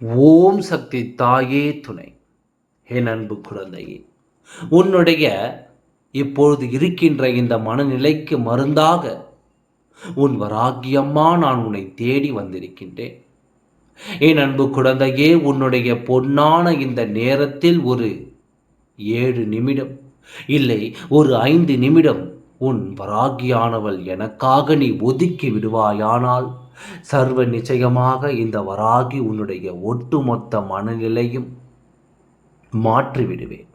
ஓம் சக்தி தாயே துணை. என் அன்பு குழந்தையே உன்னுடைய இப்பொழுது இருக்கின்ற இந்த மனநிலைக்கு மருந்தாக உன் வராகியம்மா நான் உன்னை தேடி வந்திருக்கின்றேன். என் அன்பு குழந்தையே உன்னுடைய பொன்னான இந்த நேரத்தில் ஒரு ஏழு நிமிடம் இல்லை ஒரு ஐந்து நிமிடம் உன் வராகியானவள் எனக்காக நீ ஒதுக்கி விடுவாயானால் சர்வ நிச்சயமாக இந்த வராகி உன்னுடைய ஒட்டுமொத்த மனநிலையும் மாற்றிவிடுவேன்.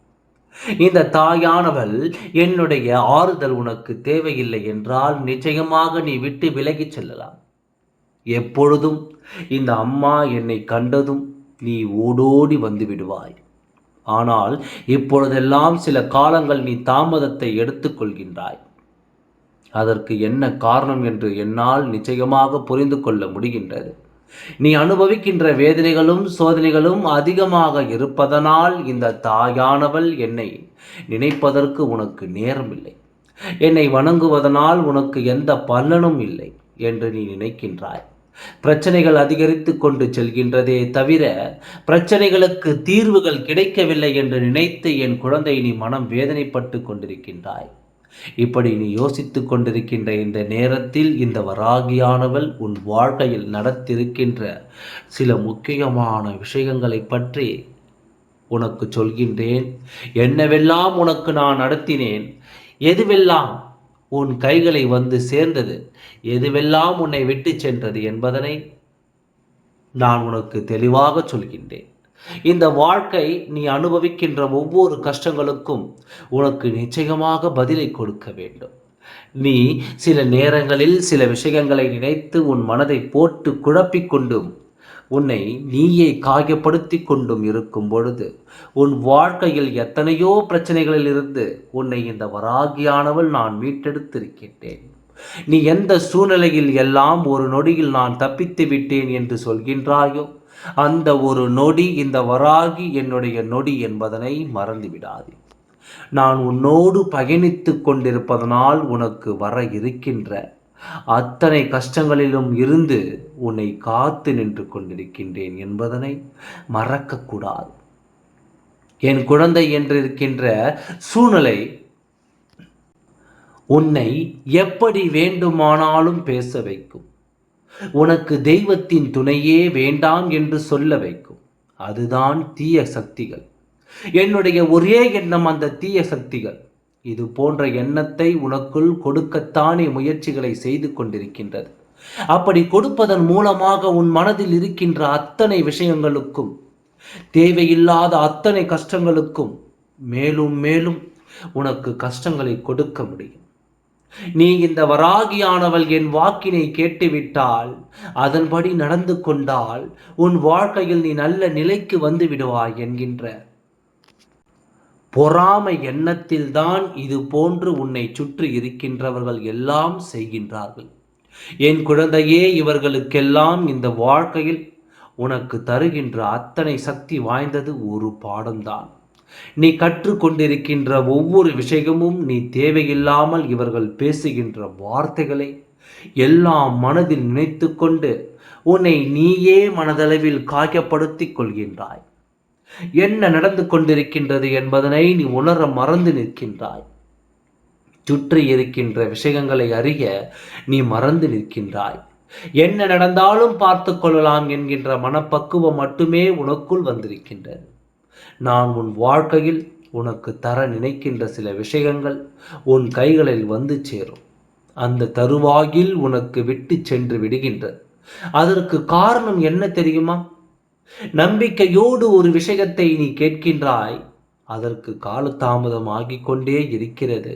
இந்த தாயானவள் என்னுடைய ஆறுதல் உனக்கு தேவையில்லை என்றால் நிச்சயமாக நீ விட்டு விலகிச் செல்லலாம். எப்பொழுதும் இந்த அம்மா என்னை கண்டதும் நீ ஓடோடி வந்து விடுவாய். ஆனால் இப்பொழுதெல்லாம் சில காலங்கள் நீ தாமதத்தை எடுத்துக்கொள்கின்றாய் அதற்கு என்ன காரணம் என்று என்னால் நிச்சயமாக புரிந்து கொள்ள முடிகின்றது. நீ அனுபவிக்கின்ற வேதனைகளும் சோதனைகளும் அதிகமாக இருப்பதனால் இந்த தாயானவள் என்னை நினைப்பதற்கு உனக்கு நேரமில்லை. என்னை வணங்குவதனால் உனக்கு எந்த பலனும் இல்லை என்று நீ நினைக்கின்றாய். பிரச்சனைகள் அதிகரித்து கொண்டு செல்கின்றதே தவிர பிரச்சனைகளுக்கு தீர்வுகள் கிடைக்கவில்லை என்று நினைத்து என் குழந்தை நீ மனம் வேதனைப்பட்டு கொண்டிருக்கின்றாய். இப்படி நீ யோசித்து கொண்டிருக்கின்ற இந்த நேரத்தில் இந்த வராகியானவள் உன் வாழ்க்கையில் நடத்திருக்கின்ற சில முக்கியமான விஷயங்களை பற்றி உனக்கு சொல்கின்றேன். என்னவெல்லாம் உனக்கு நான் நடத்தினேன்? எதுவெல்லாம் உன் கைகளை வந்து சேர்ந்தது? எதுவெல்லாம் உன்னை விட்டு சென்றது என்பதனை நான் உனக்கு தெளிவாக சொல்கின்றேன். இந்த வாழ்க்கை நீ அனுபவிக்கின்ற ஒவ்வொரு கஷ்டங்களுக்கும் உனக்கு நிச்சயமாக பதிலை கொடுக்க வேண்டும். நீ சில நேரங்களில் சில விஷயங்களை நினைத்து உன் மனதை போட்டு குழப்பிக்கொண்டும் உன்னை நீயே காயப்படுத்தி கொண்டும் இருக்கும் பொழுது உன் வாழ்க்கையில் எத்தனையோ பிரச்சனைகளில் இருந்து உன்னை இந்த வராகியானவள் நான் மீட்டெடுத்திருக்கின்றேன். நீ எந்த சூழ்நிலையில் எல்லாம் ஒரு நொடியில் நான் தப்பித்து விட்டேன் என்று சொல்கின்றாயோ அந்த ஒரு நொடி இந்த வராகி என்னுடைய நொடி என்பதனை மறந்துவிடாதே. நான் உன்னோடு பயணித்து கொண்டிருப்பதனால் உனக்கு வர இருக்கின்ற அத்தனை கஷ்டங்களிலும் இருந்து உன்னை காத்து நின்று கொண்டிருக்கின்றேன் என்பதனை மறக்கக்கூடாது. என் குழந்தை என்றிருக்கின்ற சூழ்நிலை உன்னை எப்படி வேண்டுமானாலும் பேச வைக்கும். உனக்கு தெய்வத்தின் துணையே வேண்டாம் என்று சொல்ல வைக்கும். அதுதான் தீய சக்திகள். என்னுடைய ஒரே எண்ணம் அந்த தீய சக்திகள். இது போன்ற எண்ணத்தை உனக்குள் கொடுக்கத்தானே முயற்சிகளை செய்து கொண்டிருக்கின்றது. அப்படி கொடுப்பதன் மூலமாக உன் மனதில் இருக்கின்ற அத்தனை விஷயங்களுக்கும் தேவையில்லாத அத்தனை கஷ்டங்களுக்கும் மேலும் மேலும் உனக்கு கஷ்டங்களை கொடுக்க முடியும். நீ இந்த வராகியானவள் என் வாக்கினை கேட்டுவிட்டால் அதன்படி நடந்து கொண்டால் உன் வாழ்க்கையில் நீ நல்ல நிலைக்கு வந்து விடுவாய் என்கின்ற பொறாமை எண்ணத்தில்தான் இது போன்று உன்னை சுற்றி இருக்கின்றவர்கள் எல்லாம் செய்கின்றார்கள். என் குழந்தையே இவர்களுக்கெல்லாம் இந்த வாழ்க்கையில் உனக்கு தருகின்ற அத்தனை சக்தி வாய்ந்தது ஒரு பாடம்தான். நீ கற்றுக்கொண்டிருக்கின்ற ஒவ்வொரு விஷயமும் நீ தேவையில்லாமல் இவர்கள் பேசுகின்ற வார்த்தைகளை எல்லாம் மனதில் நினைத்து கொண்டு உன்னை நீயே மனதளவில் காயப்படுத்திக் கொள்கின்றாய். என்ன நடந்து கொண்டிருக்கின்றது என்பதனை நீ உணர மறந்து நிற்கின்றாய். சுற்றி இருக்கின்ற விஷயங்களை அறிய நீ மறந்து நிற்கின்றாய். என்ன நடந்தாலும் பார்த்து கொள்ளலாம் என்கின்ற மனப்பக்குவம் மட்டுமே உனக்குள் வந்திருக்கின்றது. நான் உன் வாழ்க்கையில் உனக்கு தர நினைக்கின்ற சில விஷயங்கள் உன் கைகளில் வந்து சேரும். அந்த தருவாயில் உனக்கு விட்டு சென்று விடுகின்றது அதற்கு காரணம் என்ன தெரியுமா? நம்பிக்கையோடு ஒரு விஷயத்தை நீ கேட்கின்றாய் அதற்கு காலதாமதம் ஆகிக் கொண்டே இருக்கிறது.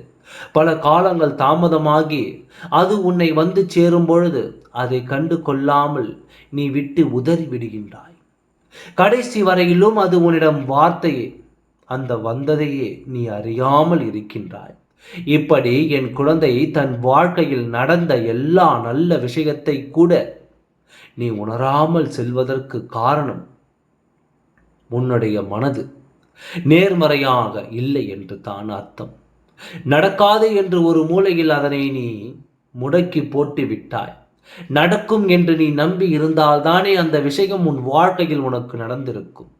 பல காலங்கள் தாமதமாகி அது உன்னை வந்து சேரும் பொழுது அதை கண்டு கொள்ளாமல் நீ விட்டு உதறி விடுகின்றாய். கடைசி வரையிலும் அது உன்னிடம் வார்த்தையே அந்த வந்ததையே நீ அறியாமல் இருக்கின்றாய். இப்படி என் குழந்தை தன் வாழ்க்கையில் நடந்த எல்லா நல்ல விஷயத்தை கூட நீ உணராமல் செல்வதற்கு காரணம் உன்னுடைய மனது. நேர்மறையாக இல்லை என்று தான் அர்த்தம். நடக்காது என்று ஒரு மூலையில் அதனை நீ முடக்கி போட்டு விட்டாய் நடக்கும் என்று நீ நம்பி இருந்தால் தானே அந்த விஷயம் உன் வாழ்க்கையில் உனக்கு நடந்திருக்கும்.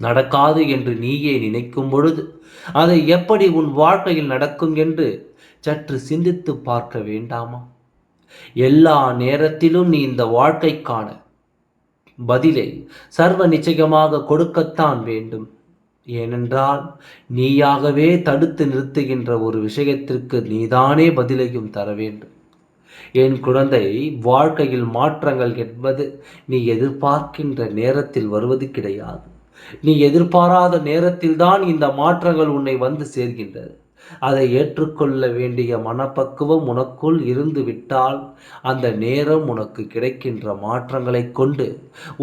நடக்காது என்று நீயே நினைக்கும் பொழுது அதை எப்படி உன் வாழ்க்கையில் நடக்கும் என்று சற்று சிந்தித்து பார்க்க வேண்டாமா? எல்லா நேரத்திலும் நீ இந்த வாழ்க்கைக்கான பதிலை சர்வ நிச்சயமாக கொடுக்கத்தான் வேண்டும். ஏனென்றால் நீயாகவே தடுத்து நிறுத்துகின்ற ஒரு விஷயத்திற்கு நீதானே பதிலையும் தர வேண்டும். என் குழந்தை வாழ்க்கையில் மாற்றங்கள் என்பது நீ எதிர்பார்க்கின்ற நேரத்தில் வருவது கிடையாது. நீ எதிர்பாராத நேரத்தில் தான் இந்த மாற்றங்கள் உன்னை வந்து சேர்கின்றது அதை ஏற்றுக்கொள்ள வேண்டிய மனப்பக்குவம் உனக்குள் இருந்து விட்டால் அந்த நேரம் உனக்கு கிடைக்கின்ற மாற்றங்களை கொண்டு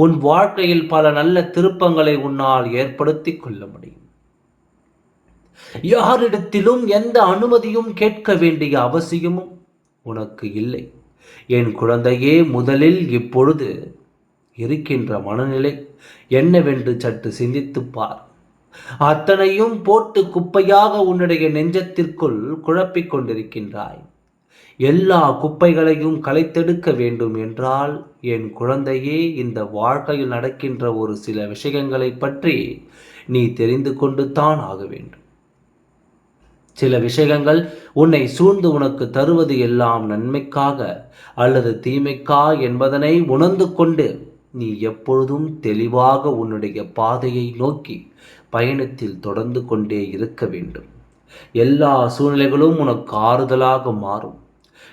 உன் வாழ்க்கையில் பல நல்ல திருப்பங்களை உன்னால் ஏற்படுத்தி கொள்ள முடியும். யாரிடத்திலும் எந்த அனுமதியும் கேட்க வேண்டிய அவசியமும் உனக்கு இல்லை. என் குழந்தையே முதலில் இப்பொழுது இருக்கின்ற மனநிலை என்னவென்று சற்று சிந்தித்துப் பார். அத்தனையும் போட்டு குப்பையாக உன்னுடைய நெஞ்சத்திற்குள் குழப்பிக் கொண்டிருக்கின்றாய். எல்லா குப்பைகளையும் களைத்தெடுக்க வேண்டும் என்றால் என் குழந்தையே இந்த வாழ்க்கையில் நடக்கின்ற ஒரு சில விஷயங்களை பற்றி நீ தெரிந்து கொண்டு தான் ஆக வேண்டும். சில விஷயங்கள் உன்னை சூழ்ந்து உனக்கு தருவது எல்லாம் நன்மைக்காக அல்லது தீமைக்கா என்பதனை உணர்ந்து கொண்டு நீ எப்பொழுதும் தெளிவாக உன்னுடைய பாதையை நோக்கி பயணத்தில் தொடர்ந்து கொண்டே இருக்க வேண்டும். எல்லா சூழ்நிலைகளும் உனக்கு ஆறுதலாக மாறும்.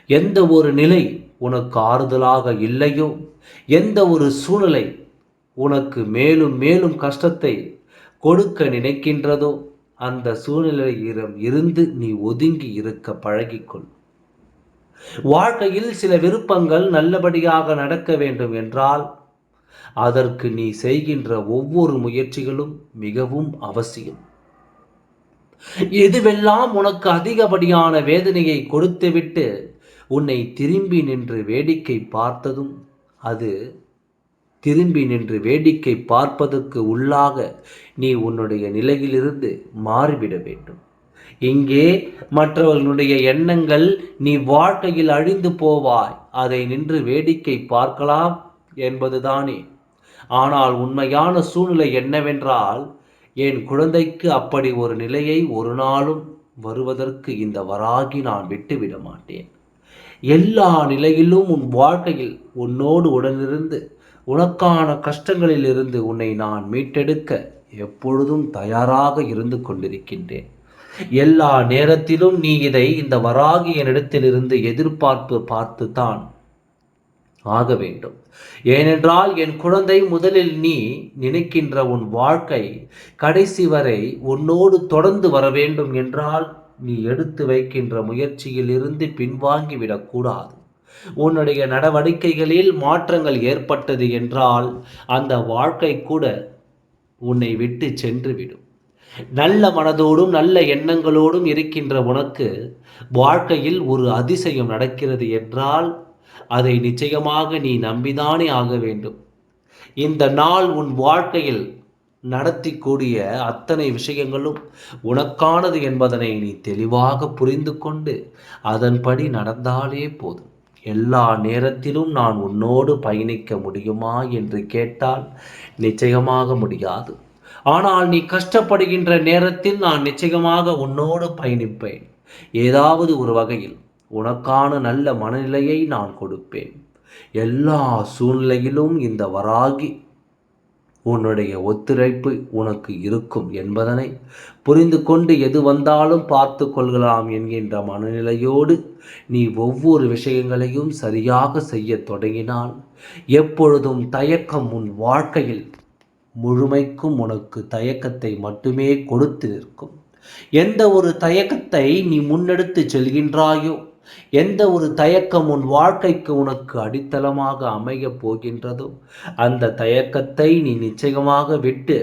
எந்த ஒரு நிலை உனக்கு ஆறுதலாக இல்லையோ எந்த ஒரு சூழ்நிலை உனக்கு மேலும் மேலும் கஷ்டத்தை கொடுக்க நினைக்கின்றதோ அந்த சூழ்நிலையிடம் இருந்து நீ ஒதுங்கி இருக்க பழகிக்கொள். வாழ்க்கையில் சில விருப்பங்கள் நல்லபடியாக நடக்க வேண்டும் என்றால் அதற்கு நீ செய்கின்ற ஒவ்வொரு முயற்சிகளும் மிகவும் அவசியம். எதுவெல்லாம் உனக்கு அதிகப்படியான வேதனையை கொடுத்துவிட்டு உன்னை திரும்பி நின்று வேடிக்கை பார்த்ததும் அது திரும்பி நின்று வேடிக்கை பார்ப்பதற்கு உள்ளாக நீ உன்னுடைய நிலையிலிருந்து மாறிவிட வேண்டும். இங்கே மற்றவர்களுடைய எண்ணங்கள் நீ வாழ்க்கையில் அழிந்து போவாய். அதை நின்று வேடிக்கை பார்க்கலாம் என்பதுதானே. ஆனால் உண்மையான சூழ்நிலை என்னவென்றால் என் குழந்தைக்கு அப்படி ஒரு நிலையை ஒரு நாளும் வருவதற்கு இந்த வராகி நான் விட்டுவிட மாட்டேன். எல்லா நிலையிலும் உன் வாழ்க்கையில் உன்னோடு உடனிருந்து உனக்கான கஷ்டங்களில் இருந்து உன்னை நான் மீட்டெடுக்க எப்பொழுதும் தயாராக இருந்து கொண்டிருக்கின்றேன். எல்லா நேரத்திலும் நீ இதை இந்த வராகி என்னிடத்திலிருந்து எதிர்பார்ப்பு பார்த்துதான் ஆக வேண்டும். ஏனென்றால் என் குழந்தை முதலில் நீ நினைக்கின்ற உன் வாழ்க்கை கடைசி வரை உன்னோடு தொடர்ந்து வர வேண்டும் என்றால் நீ எடுத்து வைக்கின்ற முயற்சியில் இருந்து பின்வாங்கி விடக்கூடாது உன்னுடைய நடவடிக்கைகளில் மாற்றங்கள் ஏற்பட்டது என்றால் அந்த வாழ்க்கை கூட உன்னை விட்டு சென்று விடும் நல்ல மனதோடும் நல்ல எண்ணங்களோடும் இருக்கின்ற உனக்கு வாழ்க்கையில் ஒரு அதிசயம் நடக்கிறது என்றால் அதை நிச்சயமாக நீ நம்பிதானே ஆக வேண்டும். இந்த நாள் உன் வாழ்க்கையில் நடத்தி கூடிய அத்தனை விஷயங்களும் உனக்கானது என்பதனை நீ தெளிவாக புரிந்து கொண்டு அதன்படி நடந்தாலே போதும். எல்லா நேரத்திலும் நான் உன்னோடு பயணிக்க முடியுமா என்று கேட்டால் நிச்சயமாக முடியாது. ஆனால் நீ கஷ்டப்படுகின்ற நேரத்தில் நான் நிச்சயமாக உன்னோடு பயணிப்பேன். ஏதாவது ஒரு வகையில் உனக்கான நல்ல மனநிலையை நான் கொடுப்பேன். எல்லா சூழ்நிலையிலும் இந்த வராகி உன்னுடைய ஒத்துழைப்பு உனக்கு இருக்கும் என்பதனை புரிந்து கொண்டு எது வந்தாலும் பார்த்து கொள்ளலாம் என்கின்ற மனநிலையோடு நீ ஒவ்வொரு விஷயங்களையும் சரியாக செய்ய தொடங்கினால் எப்பொழுதும் தயக்கம் உன் வாழ்க்கையில் முழுமைக்கும் உனக்கு தயக்கத்தை மட்டுமே கொடுத்து நிற்கும். எந்த ஒரு தயக்கத்தை நீ முன்னெடுத்து செல்கின்றாயோ எந்த ஒரு தயக்கம் உன் வாழ்க்கைக்கு உனக்கு அடித்தளமாக அமையப் போகின்றதோ அந்த தயக்கத்தை நீ நிச்சயமாக விட்டு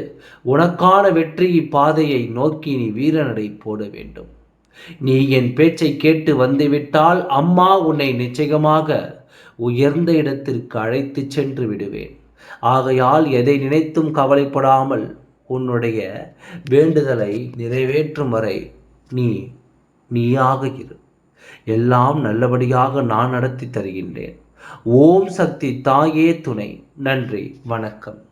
உனக்கான வெற்றி பாதையை நோக்கி நீ வீரநடை போட வேண்டும். நீ என் பேச்சை கேட்டு வந்துவிட்டால் அம்மா உன்னை நிச்சயமாக உயர்ந்த இடத்திற்கு அழைத்து சென்று விடுவேன். ஆகையால் எதை நினைத்தும் கவலைப்படாமல் உன்னுடைய வேண்டுதலை நிறைவேற்றும் வரை நீ நீயாக இரு. எல்லாம் நல்லபடியாக நான் நடத்தி தருகின்றேன். ஓம் சக்தி தாயே துணை. நன்றி வணக்கம்.